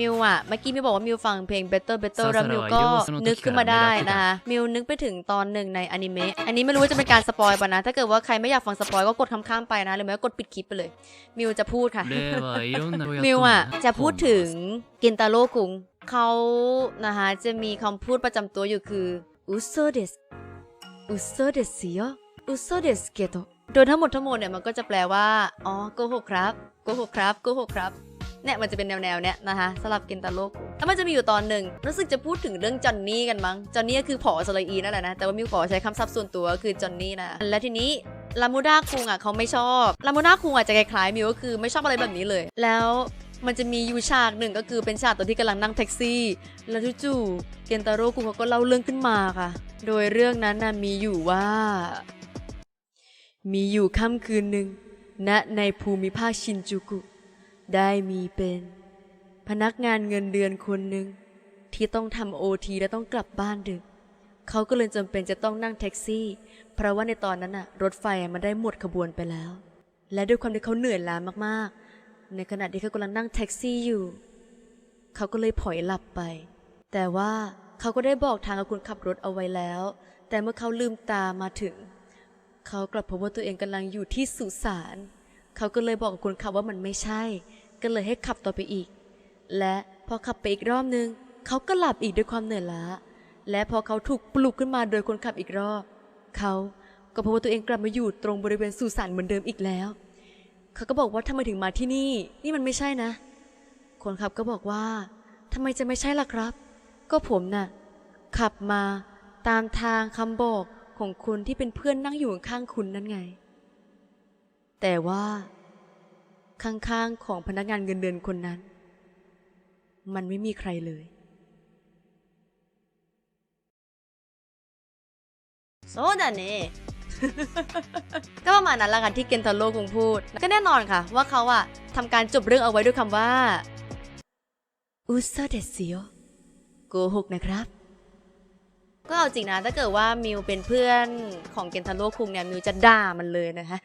มิวอะเมื่อกี้มิวบอกว่ามิวฟังเพลง Better Better แล้วมิวก็นึกขึ้นมาได้นะคะมิวนึกไปถึงตอนหนึ่งในอนิเมะอันนี้ไม่รู้ว่าจะเป็นการสปอยป่ะนะ ถ้าเกิดว่าใครไม่อยากฟังสปอยก็กดข้ามๆไปนะหรือไม่ก็กดปิดคลิปไปเลย มิวจะพูดค่ะ มิวอะจะพูดถึงกินตาโร่กุงเขานะคะจะมีคำพูดประจำตัวอยู่คืออุโซเดสอุโซเดสเซียอุโซเดสเกโตโดยทั้งหมดทั้งมวลเนี่ยมันก็จะแปลว่า อ๋อโกหกครับ โกหกครับ โกหกครับ เนี่ยมันจะเป็นแนวแนวๆเนี้ยนะคะสำหรับเกนตาโรคุแล้วมันจะมีอยู่ตอนหนึ่งรู้สึกจะพูดถึงเรื่องจอนนี่กันมั้งจอนนี่ก็คือผอสลอีนั่นแหละนะแต่ว่ามิวขอใช้คำศัพท์ส่วนตัวคือจอนนี่นะและทีนี้ลามูด้าคุงอะเขาไม่ชอบลามูด้าคุงอาจจะคล้ายๆมิวก็คือไม่ชอบอะไรแบบนี้เลย แล้วมันจะมีอยู่ฉากหนึ่งก็คือเป็นฉากตอนที่กำลังนั่งแท็กซี่ แล้วจู่ๆเกนตาโร่คุงเขาก็เล่าเรื่องขึ้นมาค่ะ โดยเรื่องนั้นนะมีอยู่ว่า มีอยู่ค่ำคืนหนึ่งณในภูมิภาคชินจูกุ ได้มีเป็น พนักงานเงินเดือนคนหนึ่งที่ต้องทำโอทีและต้องกลับบ้านดึก เขาก็เลยจำเป็นจะต้องนั่งแท็กซี่ เพราะว่าในตอนนั้นน่ะรถไฟมันได้หมดขบวนไปแล้ว และด้วยความที่เขาเหนื่อยล้ามากๆ ในขณะที่เขากำลังนั่งแท็กซี่อยู่ เขาก็เลยผลอยหลับไป แต่ว่าเขาก็ได้บอกทางกับคนขับรถเอาไว้แล้ว แต่เมื่อเขาลืมตามาถึง เขากลับพบว่าตัวเองกำลังอยู่ที่สุสาน เขาก็เลยบอกกับคนขับว่ามันไม่ใช่ ก็เลยให้ขับต่อไปอีก และพอขับไปอีกรอบนึง เขาก็หลับอีกด้วยความเหนื่อยล้า และพอเขาถูกปลุกขึ้นมาโดยคนขับอีกรอบ เขาก็พบว่าตัวเองกลับมาอยู่ตรงบริเวณสุสานเหมือนเดิมอีกแล้ว เขาก็บอกว่าทำไมถึงมาที่นี่ นี่มันไม่ใช่นะ คนขับก็บอกว่าทำไมจะไม่ใช่ล่ะครับ ก็ผมน่ะ ขับมาตามทางคำบอกของคนที่เป็นเพื่อนนั่งอยู่ข้างคุณนั่นไง แต่ว่า ข้างๆของพนักงานเงินเดือนคนนั้น มันไม่มีใครเลย โซดาเน่ก็ประมาณนั้นละกันที่เกนทาโร่คงพูด ก็แน่นอนค่ะ ว่าเขาอะทำการจบเรื่องเอาไว้ด้วยคำว่าอุซาเดซิโอโกหกนะครับ ก็เอาจริงนะ ถ้าเกิดว่ามิวเป็นเพื่อนของเกนทาโร่คุงเนี่ย มิวจะด่ามันเลยนะคะ